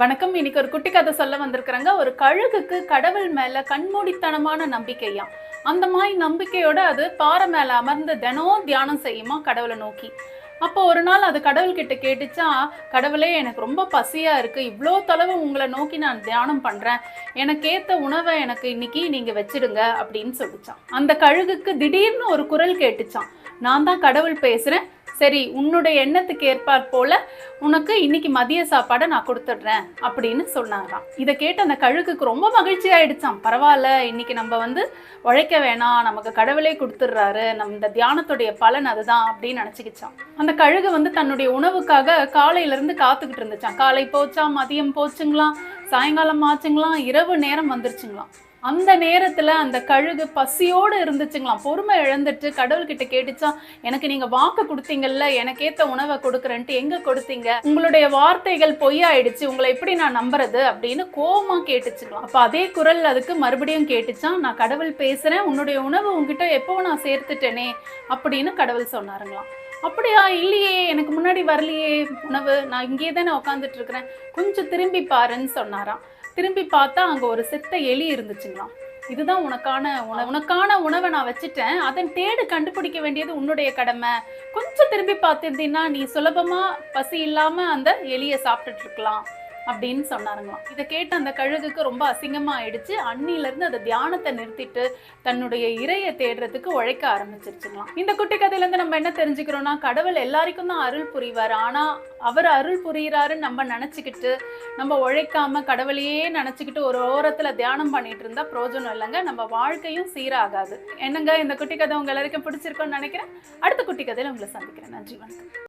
வணக்கம். இன்னைக்கு ஒரு குட்டி கதை சொல்ல வந்திருக்கிறாங்க. ஒரு கழுகுக்கு கடவுள் மேல கண்மூடித்தனமான நம்பிக்கையா அந்த மாதிரி நம்பிக்கையோட அது பாறை மேல அமர்ந்து தினம் தியானம் செய்யுமா கடவுளை நோக்கி. அப்போ ஒரு நாள் அது கடவுள்கிட்ட கேட்டுச்சா கடவுளே எனக்கு ரொம்ப பசியா இருக்கு. இவ்வளோ தொலைவு உங்களை நோக்கி நான் தியானம் பண்றேன். எனக்கு ஏத்த உணவை எனக்கு இன்னைக்கு நீங்க வச்சிடுங்க. அப்படின்னு சொல்லிச்சான். அந்த கழுகுக்கு திடீர்னு ஒரு குரல் கேட்டுச்சான். நான் தான் கடவுள் பேசுறேன். சரி உன்னுடைய எண்ணத்துக்கு ஏற்பாற் போல உனக்கு இன்னைக்கு மதிய சாப்பாடை நான் கொடுத்துடுறேன் அப்படின்னு சொன்னாராம். இதை கேட்டு அந்த கழுகுக்கு ரொம்ப மகிழ்ச்சி ஆயிடுச்சான் பரவாயில்ல இன்னைக்கு நம்ம வந்து உழைக்க வேணாம் நமக்கு கடவுளே கொடுத்துட்றாரு நம்ம இந்த தியானத்துடைய பலன் அதுதான் அப்படின்னு நினச்சிக்கிச்சான் அந்த கழுகு வந்து தன்னுடைய உணவுக்காக காலையிலேருந்து காத்துக்கிட்டு இருந்துச்சான் காலை போச்சா மதியம் போச்சுங்களாம் சாயங்காலம் ஆச்சுங்களாம் இரவு நேரம் வந்துருச்சுங்களாம். அந்த நேரத்துல அந்த கழுகு பசியோடு இருந்துச்சுங்களாம். பொறுமை இழந்துட்டு கடவுள்கிட்ட கேட்டுச்சா எனக்கு நீங்க வாக்கு கொடுத்தீங்கல்ல எனக்கேத்த உணவை கொடுக்குறேன்ட்டு எங்க கொடுத்தீங்க? உங்களுடைய வார்த்தைகள் பொய்யாயிடுச்சு உங்களை எப்படி நான் நம்புறது? அப்படின்னு கோவமா கேட்டுச்சுங்களாம். அப்ப அதே குரல் அதுக்கு மறுபடியும் கேட்டுச்சான் நான் கடவுள் பேசுறேன் உன்னுடைய உணவு உங்ககிட்ட எப்போ நான் சேர்த்துட்டேனே அப்படின்னு கடவுள் சொன்னாருங்களாம். அப்படியா? இல்லையே எனக்கு முன்னாடி வரலையே உணவு. நான் இங்கேயே தானே உட்காந்துட்டு இருக்கிறேன். கொஞ்சம் திரும்பி பாருன்னு சொன்னாராம். திரும்பி பார்த்தா அங்க ஒரு செத்த எலி இருந்துச்சுங்களாம். இதுதான் உனக்கான உணவு உனக்கான உணவை நான் வச்சுட்டேன். அதன் தேடு கண்டுபிடிக்க வேண்டியது உன்னுடைய கடமை. கொஞ்சம் திரும்பி பார்த்திருந்தீங்கன்னா நீ சுலபமா பசி இல்லாம அந்த எலியை சாப்பிட்டுட்டு இருக்கலாம். அப்படின்னு சொன்னாருங்களாம். இதை கேட்டு அந்த கழுகுக்கு ரொம்ப அசிங்கமாக ஆயிடுச்சு. அன்னில அதை அந்த தியானத்தை நிறுத்திட்டு தன்னுடைய இறையை தேடுறதுக்கு உழைக்க ஆரம்பிச்சிருச்சுங்களாம். இந்த குட்டி கதையிலேருந்து நம்ம என்ன தெரிஞ்சுக்கிறோம்னா கடவுள் எல்லாருக்கும் தான் அருள் புரிவார். ஆனால் அவர் அருள் புரிகிறாருன்னு நம்ம நினச்சிக்கிட்டு நம்ம உழைக்காம கடவுளையே நினச்சிக்கிட்டு ஒரு ஓரத்தில் தியானம் பண்ணிட்டு இருந்தால் பிரோஜனம் இல்லைங்க. நம்ம வாழ்க்கையும் சீராகாது. என்னங்க இந்த குட்டி கதை உங்க எல்லாருக்கும் பிடிச்சிருக்கோன்னு நினைக்கிறேன்? அடுத்த குட்டி கதையில் உங்களை சந்திக்கிறேன். நன்றி வணக்கம்.